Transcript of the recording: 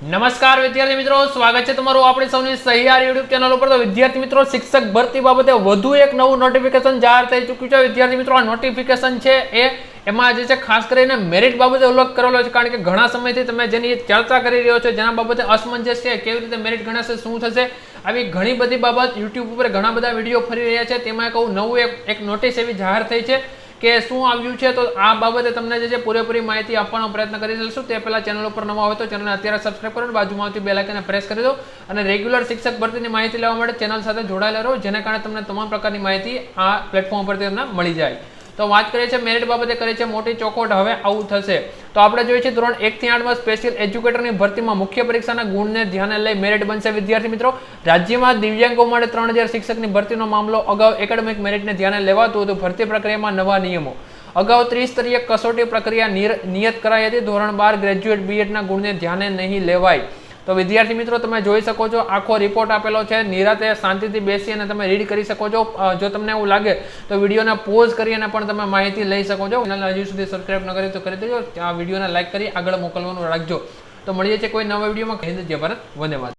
નમસ્કાર વિદ્યાર્થી મિત્રો, સ્વાગત છે તમારું આપણી સૌની સહિયાર યુટ્યુબ ચેનલ ઉપર. તો વિદ્યાર્થી મિત્રો, શિક્ષક ભરતી બાબતે વધુ એક નવું નોટિફિકેશન જાહેર થઈ ચૂક્યું છે. વિદ્યાર્થી મિત્રો, આ નોટિફિકેશન છે એ એમાં જે છે, ખાસ કરીને મેરિટ બાબતે ઉલ્લેખ કરેલો છે. કારણ કે ઘણા સમયથી તમે જેની ચર્ચા કરી રહ્યો છો, જેના બાબતે અસમંજસ છે, કેવી રીતે મેરિટ ગણાશે, શું થશે, આવી ઘણી બધી બાબત યુટ્યુબ ઉપર ઘણા બધા વીડિયો ફરી રહ્યા છે. તેમાં કહું નવું એક એક નોટિસ એવી જાહેર થઈ છે. કે શું આવ્યું છે, તો આ બાબતે તમને જે છે પૂરેપૂરી માહિતી આપવાનો પ્રયત્ન કરી લઈશું તે પહેલા ચેનલ ઉપર નવા હોય તો ચેનલને અત્યારે સબસ્ક્રાઈબ કરો બાજુમાં આવતી બેલ આઇકનને પ્રેસ કરી દો. અને રેગ્યુલર શિક્ષક ભરતીની માહિતી લેવા માટે ચેનલ સાથે જોડાયેલા રહો, જેના કારણે તમને તમામ પ્રકારની માહિતી આ પ્લેટફોર્મ પરથી તમને મળી જાય. તો વાત કરીએ છીએ મેરિટ બાબતે, કરીએ છીએ મોટી ચોખવટ. હવે આવું થશે. તો આપણે જોઈએ છીએ ધોરણ એક થી આઠમાં સ્પેશિયલ એજ્યુકેટરની ભરતીમાં મુખ્ય પરીક્ષાના ગુણને ધ્યાને લઈ મેરિટ બનશે. વિદ્યાર્થી મિત્રો, રાજ્યમાં દિવ્યાંગો માટે ત્રણ હજાર શિક્ષકની ભરતીનો મામલો. અગાઉ એકેડેમિક મેરિટને ધ્યાને લેવાતું હતું. ભરતી પ્રક્રિયામાં નવા નિયમો. અગાઉ ત્રિસ્તરીય કસોટી પ્રક્રિયા નિયત કરાઈ હતી. ધોરણ બાર ગ્રેજ્યુએટ બીએડના ગુણને ધ્યાને નહીં લેવાય. તો વિદ્યાર્થી મિત્રો, તમે જોઈ શકો છો, આખો રિપોર્ટ આપેલો છે. નિરાતે શાંતિથી બેસી અને તમે રીડ કરી શકો છો. જો તમને એવું લાગે, તો વિડીયોને પોઝ કરી અને પણ તમે માહિતી લઈ શકો છો. ચેનલને હજુ સુધી સબસ્ક્રાઈબ ન કરી તો કરી દેજો. આ વિડીયોને લાઈક કરી આગળ મોકલવાનું રાખજો. તો મળીએ છીએ કોઈ નવા વિડીયોમાં. કહી દેજે ભારત. વંદે માતરમ.